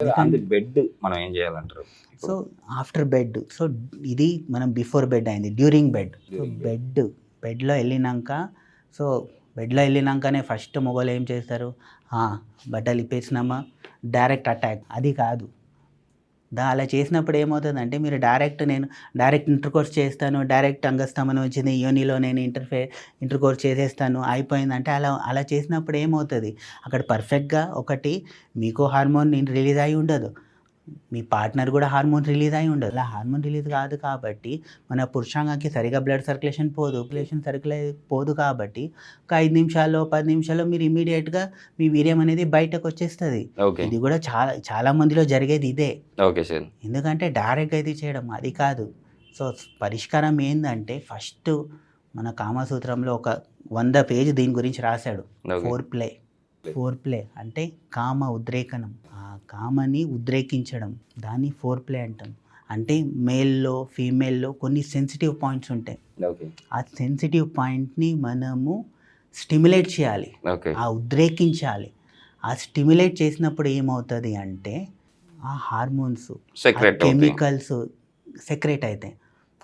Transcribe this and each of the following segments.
Bed మనం ఏం చేయాలంటారు? సో ఆఫ్టర్ బెడ్ సో ఇది మనం బిఫోర్ బెడ్ అయింది డ్యూరింగ్ బెడ్ సో. బెడ్ బెడ్లో వెళ్ళినాక సో బెడ్లో వెళ్ళినాకనే ఫస్ట్ మొగలు ఏం చేస్తారు? "ఆ, బట్టలు ఇప్పేసినామా? డైరెక్ట్ అటాక్ అది కాదు. దా అలా చేసినప్పుడు ఏమవుతుందంటే మీరు డైరెక్ట్ నేను డైరెక్ట్ ఇంటర్ కోర్స్ చేస్తాను డైరెక్ట్ అంగస్తమనం వచ్చింది యోనిలో నేను ఇంటర్ఫే ఇంటర్ కోర్స్ చేసేస్తాను అయిపోయిందంటే అలా అలా చేసినప్పుడు ఏమవుతుంది? అక్కడ పర్ఫెక్ట్గా ఒకటి మీకు హార్మోన్ రిలీజ్ అయి ఉండదు. మీ పార్ట్నర్ కూడా హార్మోన్ రిలీజ్ అయి ఉండదు. అలా హార్మోన్ రిలీజ్ కాదు కాబట్టి మన పురుషాంగానికి సరిగా బ్లడ్ సర్క్యులేషన్ పోదు సర్క్యులేషన్ సరిగ్గా పోదు కాబట్టి ఒక ఐదు నిమిషాల్లో పది నిమిషాల్లో మీరు ఇమీడియట్గా మీ వీర్యం అనేది బయటకు వచ్చేస్తుంది. ఇది కూడా చాలా చాలా మందిలో జరిగేది ఇదే. Okay sir. ఎందుకంటే డైరెక్ట్గా ఇది చేయడం అది కాదు. సో పరిష్కారం ఏంటంటే ఫస్ట్ మన కామసూత్రంలో ఒక వంద పేజ్ దీని గురించి రాశాడు. ఫోర్ ప్లే ఫోర్ ప్లే అంటే కామ ఉద్రేకనం. కామని ఉద్రేకించడం దాన్ని ఫోర్ ప్లే అంటాం. అంటే మేల్లో ఫీమేల్లో కొన్ని సెన్సిటివ్ పాయింట్స్ ఉంటాయి. ఆ సెన్సిటివ్ పాయింట్ని మనము స్టిమ్యులేట్ చేయాలి. ఆ ఉద్రేకించాలి. ఆ స్టిమ్యులేట్ చేసినప్పుడు ఏమవుతుంది అంటే ఆ హార్మోన్స్ కెమికల్స్ సెక్రేట్ అవుతాయి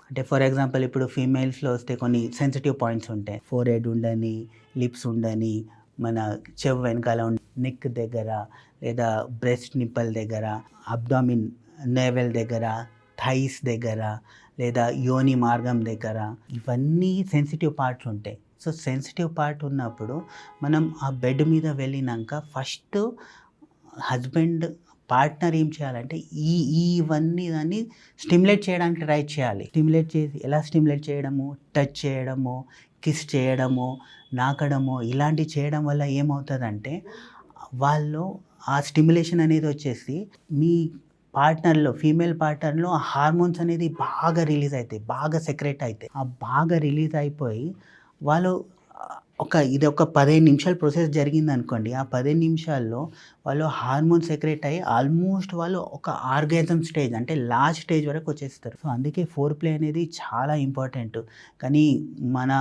అంటే ఫర్ ఎగ్జాంపుల్ ఇప్పుడు ఫీమేల్స్లో వస్తే కొన్ని సెన్సిటివ్ పాయింట్స్ ఉంటాయి. ఫోర్ హెడ్ ఉండని లిప్స్ ఉండని మన చెవు వెనకాల నెక్ దగ్గర లేదా బ్రెస్ట్ నిప్పల్ దగ్గర అబ్డామిన్ నేవెల్ దగ్గర థైస్ దగ్గర లేదా యోని మార్గం దగ్గర ఇవన్నీ సెన్సిటివ్ పార్ట్స్ ఉంటాయి. సో సెన్సిటివ్ పార్ట్ ఉన్నప్పుడు మనం ఆ బెడ్ మీద వెళ్ళినాక ఫస్ట్ హస్బెండ్ పార్ట్నర్ ఏం చేయాలంటే ఈ ఇవన్నీ దాన్ని స్టిమ్యులేట్ చేయడానికి ట్రై చేయాలి. స్టిమ్యులేట్ చేసి ఎలా స్టిమ్యులేట్ చేయడము? టచ్ చేయడము? కిస్ చేయడము? నాకడము? ఇలాంటివి చేయడం వల్ల ఏమవుతుందంటే వాళ్ళు ఆ స్టిమ్యులేషన్ అనేది వచ్చేసి మీ పార్ట్నర్లో ఫీమేల్ పార్ట్నర్లో హార్మోన్స్ అనేది బాగా రిలీజ్ అవుతాయి బాగా సెక్రెట్ అవుతాయి ఆ బాగా రిలీజ్ అయిపోయి వాళ్ళు ఒక ఇది ఒక పదిహేను నిమిషాలు ప్రాసెస్ జరిగింది అనుకోండి ఆ పదిహేను నిమిషాల్లో వాళ్ళు హార్మోన్ సెక్రెట్ అయ్యి ఆల్మోస్ట్ వాళ్ళు ఒక ఆర్గాజం స్టేజ్ అంటే లాస్ట్ స్టేజ్ వరకు వచ్చేస్తారు. సో అందుకే ఫోర్ ప్లే అనేది చాలా ఇంపార్టెంట్ కానీ మన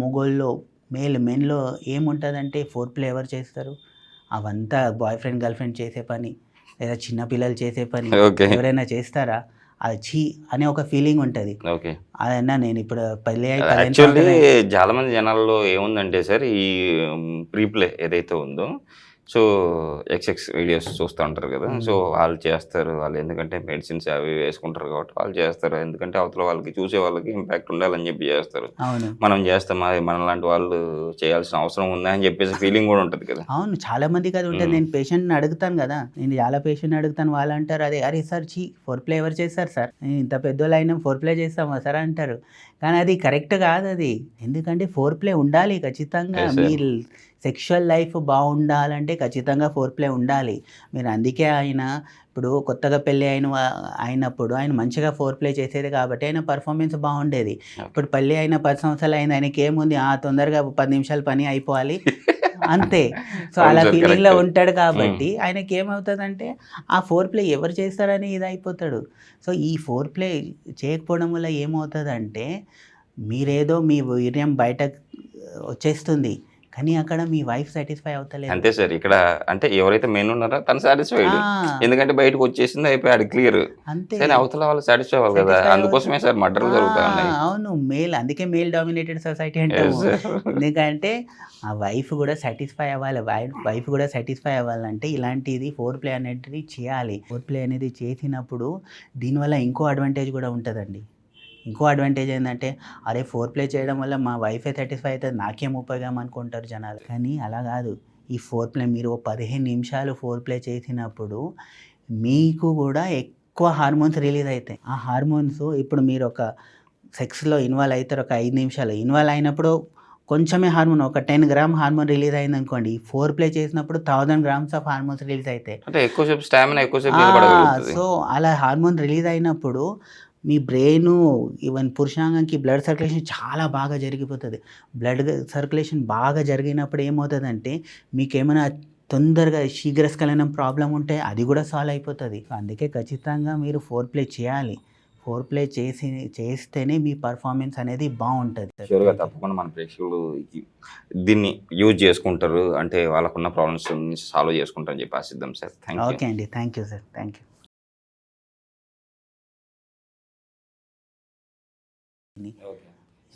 మొగోల్లో మేల్ మెన్లో ఏముంటుందంటే ఫోర్ ప్లే ఎవరు చేస్తారు? అవంతా బాయ్ ఫ్రెండ్ గర్ల్ ఫ్రెండ్ చేసే పని లేదా చిన్న పిల్లలు చేసే పని ఎవరైనా చేస్తారా? అది చీ అనే ఒక ఫీలింగ్ ఉంటుంది. ఓకే. అదన్నా నేను ఇప్పుడు పెళ్ళి యాక్చువల్లీ చాలా మంది జనాల్లో ఏముందంటే సార్ ఈ ప్రీప్లే ఏదైతే ఉందో సో ఎక్స్ఎక్స్ వీడియోస్ చూస్తూ ఉంటారు కదా. సో వాళ్ళు చేస్తారు. వాళ్ళు ఎందుకంటే మెడిసిన్స్ అవి వేసుకుంటారు కాబట్టి వాళ్ళు చేస్తారు. ఎందుకంటే అవతల వాళ్ళకి చూసే వాళ్ళకి ఇంపాక్ట్ ఉండాలని చెప్పి చేస్తారు. మనం చేస్తాం అది మన లాంటి వాళ్ళు చేయాల్సిన అవసరం ఉందా అని చెప్పేసి ఫీలింగ్ కూడా ఉంటుంది కదా. అవును. చాలా మందికి అది ఉంటుంది. నేను పేషెంట్ని అడుగుతాను కదా. నేను చాలా పేషెంట్ అడుగుతాను. వాళ్ళు అంటారు అదే అరే సార్ చీ ఫోర్ ప్లే ఎవరు చేస్తారు సార్? ఇంత పెద్దోళ్ళు అయినా ఫోర్ ప్లే చేస్తామా సార్? అంటారు. కానీ అది కరెక్ట్ కాదు అది. ఎందుకంటే ఫోర్ ప్లే ఉండాలి ఖచ్చితంగా. మీరు సెక్షువల్ లైఫ్ బాగుండాలంటే ఖచ్చితంగా ఫోర్ ప్లే ఉండాలి. మీరు అందుకే ఆయన ఇప్పుడు కొత్తగా పెళ్ళి అయిన అయినప్పుడు ఆయన మంచిగా ఫోర్ ప్లే చేసేది కాబట్టి ఆయన పర్ఫార్మెన్స్ బాగుండేది. ఇప్పుడు పెళ్ళి అయిన పది సంవత్సరాలు అయింది ఆయనకి ఏముంది? ఆ తొందరగా పది నిమిషాలు పని అయిపోవాలి. అంతే. సో అలా సార్, ఫీలింగ్లో correct. ఉంటాడు కాబట్టి ఆయనకి ఏమవుతుందంటే ఆ ఫోర్ ప్లే ఎవరు చేస్తారని ఇది అయిపోతాడు సో ఈ ఫోర్ ప్లే చేయకపోవడం వల్ల ఏమవుతుందంటే మీరేదో మీ వీర్యం బయట వచ్చేస్తుంది. కానీ అక్కడ మీ వైఫ్ సాటిస్ఫై అవుతలేదు. అంతే సార్ ఇక్కడ అంటే ఎవరైతే మెయిన్ ఉన్నారో తను సాటిస్ఫైడ్. ఎందుకంటే బయటకు వచ్చేసింది అయిపోయాడు క్లియర్. అంతే అవతల వాళ్ళు సాటిస్ఫై అవ్వాలి కదా. అందుకోసమే సార్ మర్డర్లు జరుగుతా ఆ, ఉన్నాయి. అవును మేల్ అందుకే మేల్ డామినేటెడ్ సొసైటీ sir. ఎందుకంటే ఆ వైఫ్ కూడా సాటిస్ఫై అవ్వాలి. వైఫ్ వైఫ్ కూడా సాటిస్ఫై అవ్వాలంటే ఇలాంటిది ఫోర్ ప్లే అనేది చేయాలి. ఫోర్ ప్లే అనేది చేసినప్పుడు దీనివల్ల ఇంకో అడ్వాంటేజ్ కూడా ఉంటుందండి. ఇంకో అడ్వాంటేజ్ ఏంటంటే అరే ఫోర్ ప్లే చేయడం వల్ల మా వైఫే సాటిస్ఫై అవుతుంది నాకేం ఉపయోగం అనుకుంటారు జనాలు. కానీ అలా కాదు. ఈ ఫోర్ ప్లే మీరు పదిహేను నిమిషాలు ఫోర్ ప్లే చేసినప్పుడు మీకు కూడా ఎక్కువ హార్మోన్స్ రిలీజ్ అవుతాయి. ఆ హార్మోన్స్ ఇప్పుడు మీరు ఒక సెక్స్లో ఇన్వాల్వ్ అవుతారు ఒక ఐదు నిమిషాలు. ఇన్వాల్వ్ అయినప్పుడు కొంచెమే హార్మోన్ ఒక టెన్ గ్రామ్ హార్మోన్ రిలీజ్ అయింది అనుకోండి ఫోర్ ప్లే చేసినప్పుడు thousand grams of hormones release అవుతాయి సో అలా హార్మోన్ రిలీజ్ అయినప్పుడు మీ బ్రెయిన్ ఈవెన్ పురుషాంగంకి బ్లడ్ సర్క్యులేషన్ చాలా బాగా జరిగిపోతుంది. బ్లడ్ సర్క్యులేషన్ బాగా జరిగినప్పుడు ఏమవుతుందంటే మీకు ఏమైనా తొందరగా శీఘ్రస్ఖలనం ప్రాబ్లం ఉంటే అది కూడా సాల్వ్ అయిపోతుంది. అందుకే ఖచ్చితంగా మీరు ఫోర్ ప్లే చేయాలి. ఫోర్ ప్లే చేసి చేస్తేనే మీ పర్ఫార్మెన్స్ అనేది బాగుంటుంది. షూర్గా తప్పకుండా మన ప్రేక్షకులు దీన్ని యూజ్ చేసుకుంటారు. అంటే వాళ్ళకున్న ప్రాబ్లమ్స్ సాల్వ్ చేసుకుంటారని చెప్పి ఆశిద్దాం సార్. ఓకే అండి. Thank you sir. Thank you okay